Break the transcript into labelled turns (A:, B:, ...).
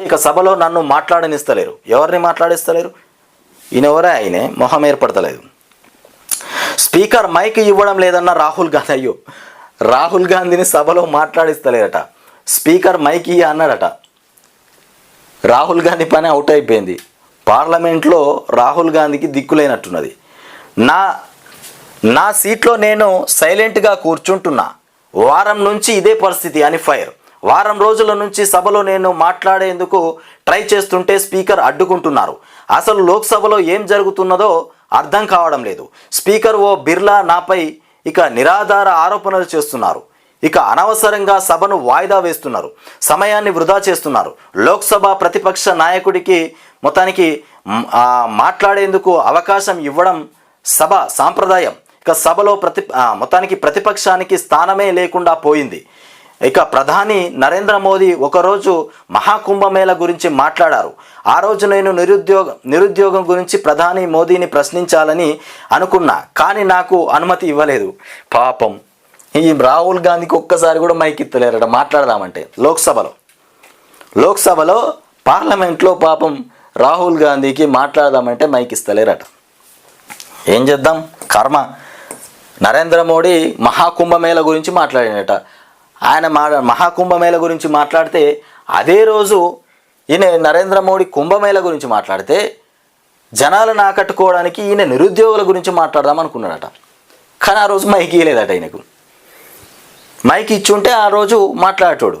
A: ఇక సభలో నన్ను మాట్లాడనిస్తలేరు. ఎవరిని మాట్లాడిస్తలేరు? ఈయనెవరే? ఆయనే. మొహం ఏర్పడతలేదు. స్పీకర్ మైక్ ఇవ్వడం లేదన్న రాహుల్ గాంధీ. అయ్యో. రాహుల్ గాంధీని సభలో మాట్లాడిస్తలేరట. స్పీకర్ మైక్ ఇయ్య అన్నాడట. రాహుల్ గాంధీ పని అవుట్ అయిపోయింది. పార్లమెంట్లో రాహుల్ గాంధీకి దిక్కులేనట్టున్నది. నా నా సీట్లో నేను సైలెంట్గా కూర్చుంటున్నా. వారం నుంచి ఇదే పరిస్థితి. అని ఫైర్. వారం రోజుల నుంచి సభలో నేను మాట్లాడేందుకు ట్రై చేస్తుంటే స్పీకర్ అడ్డుకుంటున్నారు. అసలు లోక్సభలో ఏం జరుగుతున్నదో అర్థం కావడం లేదు. స్పీకర్ ఓ బిర్లా నాపై ఇక నిరాధార ఆరోపణలు చేస్తున్నారు. ఇక అనవసరంగా సభను వాయిదా వేస్తున్నారు. సమయాన్ని వృధా చేస్తున్నారు. లోక్సభ ప్రతిపక్ష నాయకుడికి మొత్తానికి మాట్లాడేందుకు అవకాశం ఇవ్వడం సభ సాంప్రదాయం. ఇక సభలో ప్రతి మొత్తానికి ప్రతిపక్షానికి స్థానమే లేకుండా పోయింది. ఇక ప్రధాని నరేంద్ర మోదీ ఒకరోజు మహాకుంభమేళ గురించి మాట్లాడారు. ఆ రోజు నేను నిరుద్యోగ నిరుద్యోగం గురించి ప్రధాని మోదీని ప్రశ్నించాలని అనుకున్నా కానీ నాకు అనుమతి ఇవ్వలేదు. పాపం. ఈ రాహుల్ గాంధీకి ఒక్కసారి కూడా మైక్ ఇత్తలేరట మాట్లాడదామంటే. లోక్సభలో. లోక్సభలో పార్లమెంట్లో పాపం రాహుల్ గాంధీకి మాట్లాడదామంటే మైక్ ఇస్తలేరట. ఏం చేద్దాం? కర్మ. నరేంద్ర మోడీ మహాకుంభమేళ గురించి మాట్లాడినట. ఆయన మా మహాకుంభమేళ గురించి మాట్లాడితే అదే రోజు ఈయన నరేంద్ర మోడీ కుంభమేళ గురించి మాట్లాడితే జనాలను ఆకట్టుకోవడానికి ఈయన నిరుద్యోగుల గురించి మాట్లాడదాం అనుకున్నాడట. కానీ ఆ రోజు మైక్ ఇయ్యలేదట ఈయనకు. మైక్ ఇచ్చుంటే ఆ రోజు మాట్లాడేటోడు.